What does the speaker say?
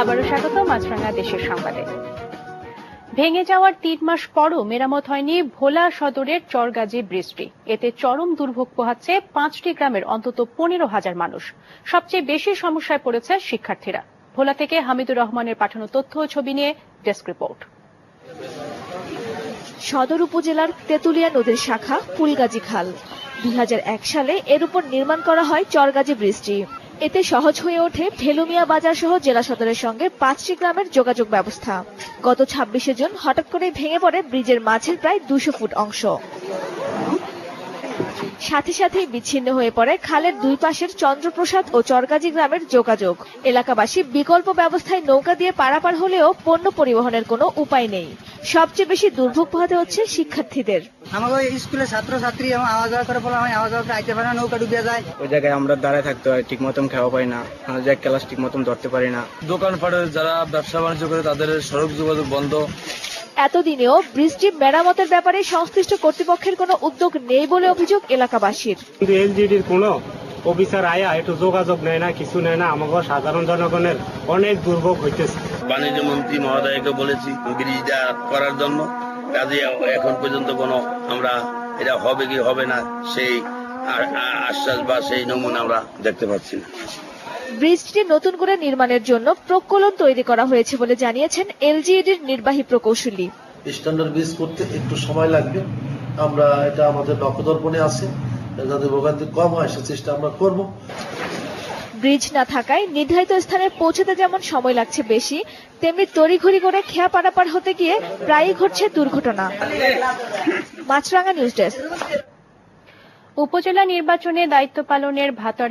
আবারও স্বাগত মাছরাঙা দেশের সংবাদে। ভেঙে যাওয়ার তিন মাস পরও মেরামত হয়নি ভোলা সদরের চরগাজী ব্রিজটি। এতে চরম দুর্ভোগ পোহাচ্ছে পাঁচটি গ্রামের অন্তত পনেরো হাজার মানুষ। সবচেয়ে বেশি সমস্যায় পড়েছে শিক্ষার্থীরা। ভোলা থেকে হামিদুর রহমানের পাঠানো তথ্য ও ছবি নিয়ে ডেস্ক রিপোর্ট। সদর উপজেলার তেতুলিয়া নদীর শাখা ফুলগাজী খাল। দুই হাজার এক সালে এর উপর নির্মাণ করা হয় চরগাজী ব্রিজটি। এতে সহজ হয়ে ওঠে ভেলুমিয়া বাজার সহ জেলা সদরের সঙ্গে পাঁচটি গ্রামের যোগাযোগ ব্যবস্থা। গত ছাব্বিশে জুন হঠাৎ করে ভেঙে পড়ে ব্রিজের মাঝের প্রায় দুশো ফুট অংশ। সাথে সাথেই বিচ্ছিন্ন হয়ে পড়ে খালের দুই পাশের চন্দ্রপ্রসাদ ও চরগাজী গ্রামের যোগাযোগ। এলাকাবাসী বিকল্প ব্যবস্থায় নৌকা দিয়ে পারাপার হলেও পণ্য পরিবহনের কোনো উপায় নেই। সবচেয়ে বেশি দুর্ভোগ পোহাতে হচ্ছে শিক্ষার্থীদের। আমাকে স্কুলের ছাত্র ছাত্রী এবং আওয়া যাওয়া করে বলা হয় আওয়া যাওয়া করে আইতে পারে না নৌকা ডুবে যায়। ওই জায়গায় আমরা দাঁড়ায় থাকতে হয় ঠিক মতন খাওয়া পাই না। আমরা যে ক্লাস ঠিক মতন ধরতে পারি না। দোকানপাটে যারা ব্যবসা বাণিজ্য করে তাদের সড়ক যোগাযোগ বন্ধ। এতদিনেও ব্রিজটি মেরামতের ব্যাপারে সংশ্লিষ্ট কর্তৃপক্ষের কোনো উদ্যোগ নেই বলে অভিযোগ এলাকাবাসীর। কিন্তু এলজিডির কোনো অফিসার আয়া একটু যোগাযোগ নেয় না কিছু নেয় না। আমাকে সাধারণ জনগণের অনেক দুর্ভোগ হইতেছে। বাণিজ্য মন্ত্রী মহোদয়কে বলেছি ব্রিজটা করার জন্য। কাজে এখন পর্যন্ত কোনো আমরা এটা হবে কি হবে না সেই আশ্বাস বা সেই নমুনা আমরা দেখতে পাচ্ছি না। ব্রিজটি নতুন করে নির্মাণের জন্য প্রকল্প তৈরি করা হয়েছে বলে জানিয়েছেন এলজিইডির নির্বাহী প্রকৌশলী। স্ট্যান্ডার্ড বেস করতে একটু সময় লাগবে। আমরা এটা আমাদের নখদর্পণে আছে। যাতে ভোগান্তি কম হয় সে চেষ্টা আমরা করব। ব্রিজ না থাকায় নির্ধারিত স্থানে পৌঁছতে যেমন সময় লাগছে বেশি, তেমনি তড়িঘড়ি করে খেয়া পারাপার হতে গিয়ে প্রায়ই ঘটছে দুর্ঘটনা। Maasranga news desk. উপজেলা নির্বাচনে দায়িত্ব পালনের ভাতার